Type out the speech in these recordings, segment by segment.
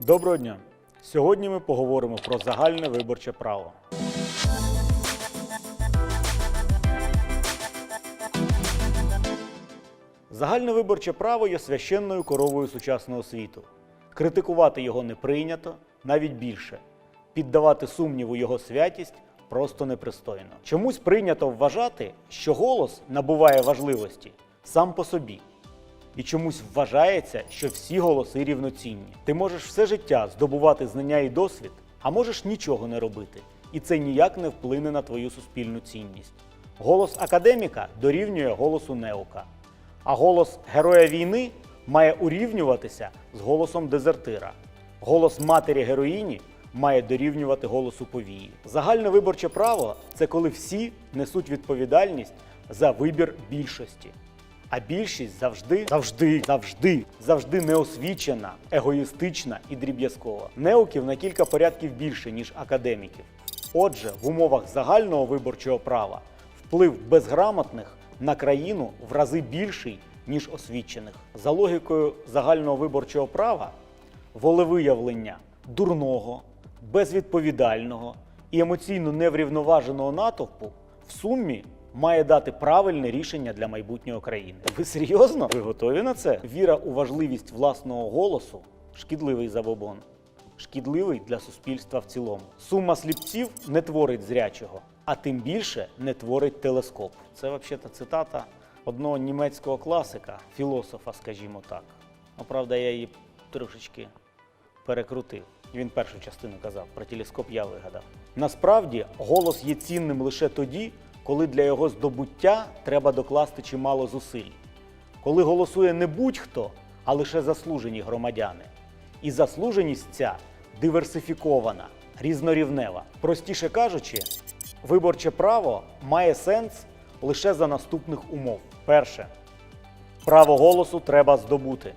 Доброго дня! Сьогодні ми поговоримо про загальне виборче право. Загальне виборче право є священною коровою сучасного світу. Критикувати його не прийнято, навіть більше. Піддавати сумніву його святість просто непристойно. Чомусь прийнято вважати, що голос набуває важливості сам по собі. І чомусь вважається, що всі голоси рівноцінні. Ти можеш все життя здобувати знання і досвід, а можеш нічого не робити. І це ніяк не вплине на твою суспільну цінність. Голос академіка дорівнює голосу неука, а голос героя війни має урівнюватися з голосом дезертира. Голос матері героїні має дорівнювати голосу повії. Загальне виборче право це коли всі несуть відповідальність за вибір більшості. А більшість завжди, завжди, завжди, завжди неосвічена, егоїстична і дріб'язкова. Неуків на кілька порядків більше, ніж академіків. Отже, в умовах загального виборчого права вплив безграмотних на країну в рази більший, ніж освічених. За логікою загального виборчого права, волевиявлення дурного, безвідповідального і емоційно неврівноваженого натовпу в сумі має дати правильне рішення для майбутнього країни. Ви серйозно? Ви готові на це? Віра у важливість власного голосу шкідливий забобон. Шкідливий для суспільства в цілому. Сума сліпців не творить зрячого, а тим більше не творить телескоп. Це взагалі цитата одного німецького класика, філософа, скажімо так. Ну, правда, я її трошечки перекрутив. Він першу частину казав, про телескоп я вигадав. Насправді, голос є цінним лише тоді, коли для його здобуття треба докласти чимало зусиль. Коли голосує не будь-хто, а лише заслужені громадяни. І заслуженість ця диверсифікована, різнорівнева. Простіше кажучи, виборче право має сенс лише за наступних умов. Перше, Право голосу треба здобути.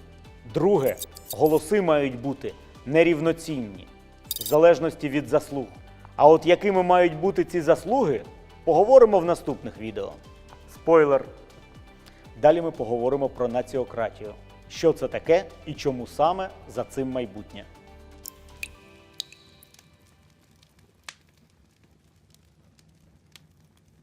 Друге, голоси мають бути нерівноцінні, в залежності від заслуг. А от якими мають бути ці заслуги, поговоримо в наступних відео. Спойлер. Далі ми поговоримо про націократію. Що це таке і чому саме за цим майбутнє.